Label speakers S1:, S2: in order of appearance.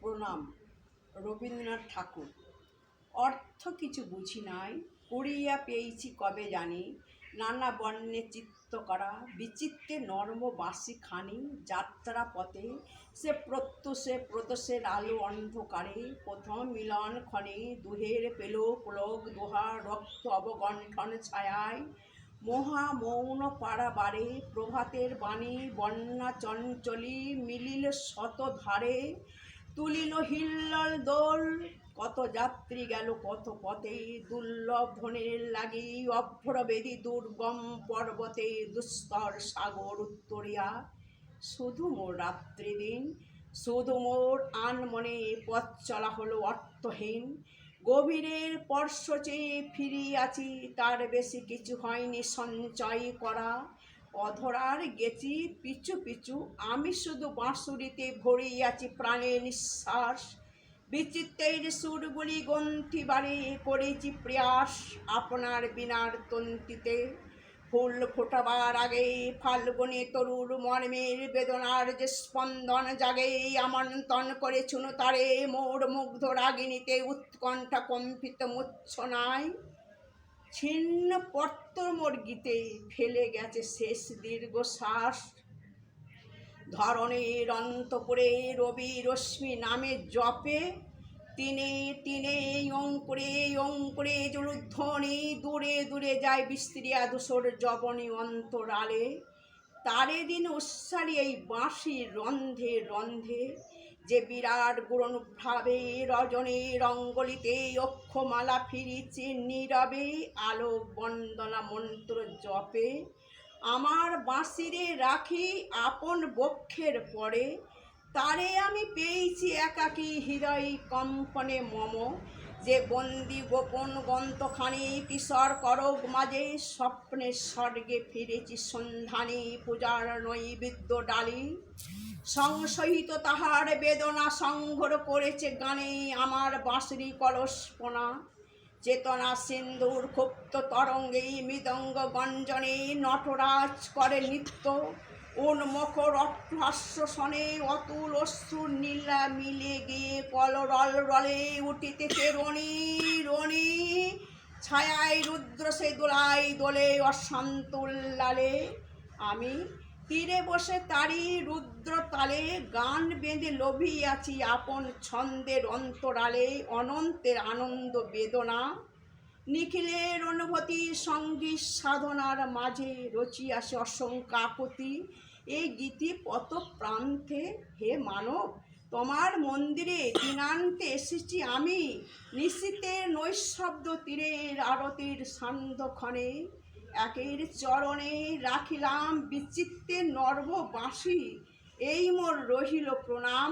S1: প্রণাম, রবীন্দ্রনাথ ঠাকুর। অর্থ কিছু বুঝি নাই, পড়িয়া পেয়েছি কবে জানি। নানা বর্ণে চিত্ত করা, বিচিত্রে নর্ম বাসি খানি, যাত্রা পথে সে প্রত্যুষে প্রদোষের আলো অন্ধকারে, প্রথম মিলন ক্ষণে দুহের পেল পুলক দোহা, রক্ত অবগণ্ঠন ছায়ায়। মহা মৌন পাড়াবারে প্রভাতের বাণী বন্যা চঞ্চলী মিলিল শত ধারে তুলিল হিল্লল দোল। কত যাত্রী গেল, কত পথে। দুর্লভ ধনের লাগি অভ্রবেদী দুর্গম পর্বতে দুস্তর সাগর উত্তরিয়া। শুধু মোর রাত্রি দিন, শুধু মোর আনমনে পথ চলা হলো অর্থহীন। গভীরের পর্শ চেয়ে ফিরিয়াছি, তার বেশি কিছু হয়নি সঞ্চয় করা। অধরার গেছি পিছু পিছু আমি শুধু বাঁশুরিতে ভরিয়াছি প্রাণে নিঃশ্বাস। বিচিত্রের সুরগুলি গন্থি বাড়ি করেছি প্রয়াস আপনার বিনার তন্তিতে। ফুল ফোটাবার আগে ফাল্গুনে তরুর মর্মের বেদনার যে স্পন্দন জাগে আমন্ত্রণ করে চুনো তারে মোর মুগ্ধ রাগিনীতে উৎকণ্ঠা কম্পিত মুচ্ছনায় ছিন্ন পত্র মোর ফেলে গেছে শেষ দীর্ঘ দীর্ঘশ্বাস। ধরনের অন্তপুরে রবি রশ্মি নামে জপে, তিনে তিনে অঙ্কুরে অঙ্কুরে জলুধ্বনি দূরে দূরে যায় বিস্ত্রিয়া দুশোর জবনী অন্তরালে। তারে দিন উৎসারী এই বাঁশির রন্ধে রন্ধে যে বিরাট গুণভাবে রজনী রঙ্গলিতে অক্ষমালা ফিরিছে নীরবে আলো বন্দনা মন্ত্র জপে। আমার বাঁশিরে রাখি আপন বক্ষের পরে। তারে আমি পেয়েছি একাকী হৃদয় কম্পনে মম। যে বন্দি গোপন গন্তখানি কিশোর করগ মাঝে স্বপ্নের স্বর্গে ফিরেছি সন্ধানী পূজার নৈবেদ্য ডালি। সংসহিত তাহার বেদনা সংঘর করেছে গানে আমার বাঁশরি কলস্পনা। চেতনা সিন্দুর ক্ষুপ্ত তরঙ্গে মৃদঙ্গ গঞ্জনে নটরাজ করে নৃত্য। উন্মুখ রক্তহাস্যসনে অতুল অশ্রু নীলা মিলে গিয়ে কলরল রলে উঠিতেছে রণি রণি। ছায়ায় রুদ্র সে দোলাই দোলে অশান্ত আমি তীরে বসে তারি রুদ্র তালে গান বেঁধে লোভিয়াছি আপন ছন্দের অন্তরালে অনন্তের আনন্দ বেদনা। নিখিলের অনুভূতি সংগীত সাধনার মাঝে রচিয়াছে অসংখ্য আকুতি। এই গীতি পত প্রান্তে হে মানব, তোমার মন্দিরে দিনান্তে এসেছি আমি। নিশ্চিতের নৈশব্দ তীরের আরতির সান্ধ্যক্ষণে একের চরণে রাখিলাম বিচিত্রের নর্ব বাঁশি এই মোর রহিল প্রণাম